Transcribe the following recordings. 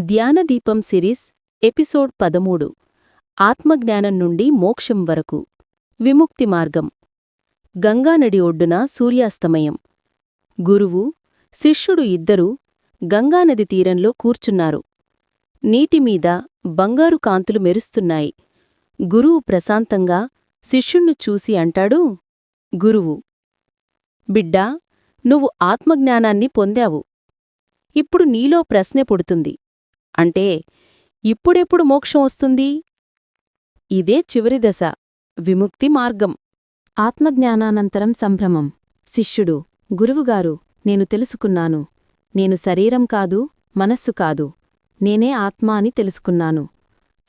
ధ్యానదీపం series episode పదమూడు. ఆత్మజ్ఞానం నుండి మోక్షం వరకు. విముక్తి మార్గం. గంగానడి ఒడ్డున సూర్యాస్తమయం. గురువు శిష్యుడు ఇద్దరూ గంగానది తీరంలో కూర్చున్నారు. నీటిమీద బంగారు కాంతులు మెరుస్తున్నాయి. గురువు ప్రశాంతంగా శిష్యుణ్ణి చూసి అంటాడు గురువు బిడ్డా నువ్వు ఆత్మజ్ఞానాన్ని పొందావు. ఇప్పుడు నీలో ప్రశ్నె పుడుతుంది. అంటే ఇప్పుడెప్పుడు మోక్షం వస్తుంది? ఇదే చివరి దశ. విముక్తి మార్గం. ఆత్మజ్ఞానానంతరం సంభ్రమం. శిష్యుడు గురువుగారు నేను తెలుసుకున్నాను. నేను శరీరం కాదు మనస్సు కాదు. నేనే ఆత్మ అని తెలుసుకున్నాను.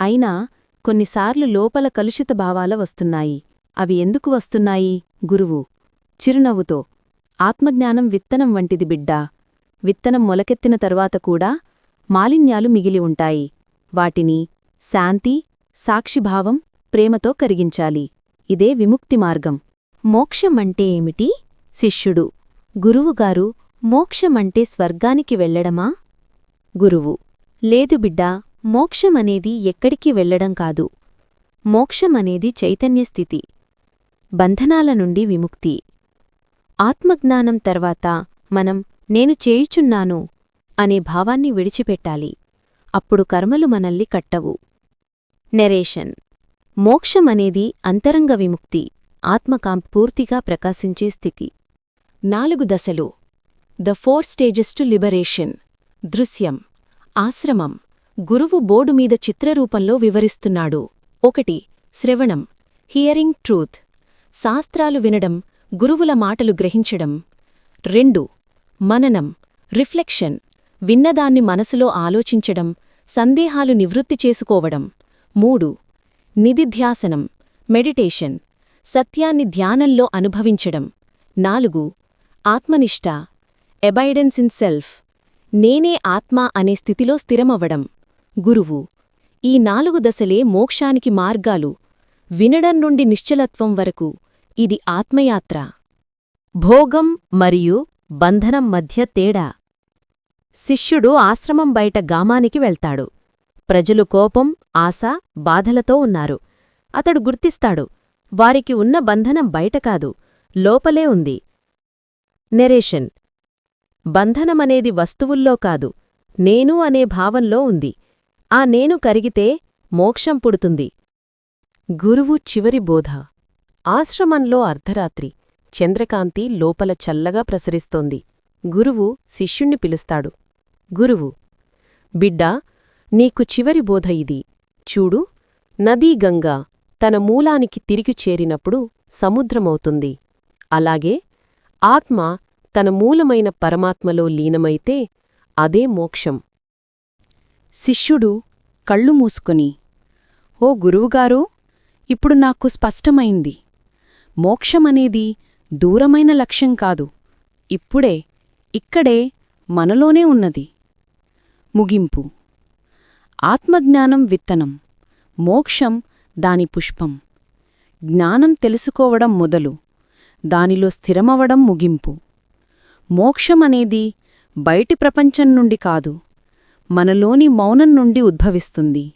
అయినా కొన్నిసార్లు లోపల కలుషిత భావాల వస్తున్నాయి. అవి ఎందుకు వస్తున్నాయి? గురువు. చిరునవ్వుతో. ఆత్మజ్ఞానం విత్తనం వంటిది బిడ్డా. విత్తనం మొలకెత్తిన తరువాత కూడా మాలిన్యాలు మిగిలి ఉంటాయి. వాటిని శాంతి సాక్షిభావం ప్రేమతో కరిగించాలి. ఇదే విముక్తి మార్గం. మోక్షమంటే ఏమిటి? శిష్యుడు. గురువుగారు మోక్షమంటే స్వర్గానికి వెళ్ళడమా గురువు. లేదు బిడ్డా మోక్షమనేది ఎక్కడికి వెళ్ళడం కాదు. మోక్షమనేది చైతన్యస్థితి బంధనాల నుండి విముక్తి. ఆత్మజ్ఞానం తర్వాత మనం నేను చేయుచున్నాను అనే భావాన్ని విడిచిపెట్టాలి. అప్పుడు కర్మలు మనల్ని కట్టవు. నెరేషన్ మోక్షమనేది అంతరంగ విముక్తి ఆత్మకాం పూర్తిగా ప్రకాశించే స్థితి. నాలుగు దశలు. The four stages to liberation దృశ్యం. ఆశ్రమం. గురువు బోర్డు మీద చిత్రరూపంలో వివరిస్తున్నాడు. ఒకటి. శ్రవణం. హియరింగ్ ట్రూత్ శాస్త్రాలు వినడం గురువుల మాటలు గ్రహించడం. రెండు. మననం. రిఫ్లెక్షన్ విన్నదాన్ని మనసులో ఆలోచించడం సందేహాలు నివృత్తి చేసుకోవడం. మూడు నిధిధ్యాసనం మెడిటేషన్ సత్యాన్ని ధ్యానంలో అనుభవించడం. నాలుగు ఆత్మనిష్ట ఎబైడెన్స్ ఇన్ సెల్ఫ్ నేనే ఆత్మ అనే స్థితిలో స్థిరమవ్వడం. గురువు ఈ నాలుగు దశలే మోక్షానికి మార్గాలు వినడం నుండి నిశ్చలత్వం వరకు ఇది ఆత్మయాత్ర. భోగం మరియు బంధనం మధ్య తేడా. శిష్యుడు ఆశ్రమం బయట గామానికి వెళ్తాడు. ప్రజలు కోపం ఆశ బాధలతో ఉన్నారు. అతడు గుర్తిస్తాడు. వారికి ఉన్న బంధనం బయట కాదు లోపలే ఉంది. నెరేషన్. బంధనమనేది వస్తువుల్లో కాదు నేను అనే భావంలో ఉంది. ఆ నేను కరిగితే మోక్షం పుడుతుంది. గురువు చివరి బోధ. ఆశ్రమంలో అర్ధరాత్రి చంద్రకాంతి లోపల చల్లగా ప్రసరిస్తోంది. గురువు శిష్యుణ్ణి పిలుస్తాడు. గురువు. బిడ్డా నీకు చివరి బోధ ఇది. చూడు నదీ గంగా తన మూలానికి తిరిగి చేరినప్పుడు సముద్రమవుతుంది. అలాగే ఆత్మ తన మూలమైన పరమాత్మలో లీనమైతే అదే మోక్షం. శిష్యుడు కళ్ళు మూసుకొని ఓ గురువుగారు ఇప్పుడు నాకు స్పష్టమైంది. మోక్షమనేది దూరమైన లక్ష్యం కాదు. ఇప్పుడే ఇక్కడే మనలోనే ఉన్నది. ముగింపు. ఆత్మజ్ఞానం విత్తనం. మోక్షం దాని పుష్పం. జ్ఞానం తెలుసుకోవడం మొదలు. దానిలో స్థిరమవడం ముగింపు. మోక్షమనేది బయటి ప్రపంచం నుండి కాదు మనలోని మౌనం నుండి ఉద్భవిస్తుంది.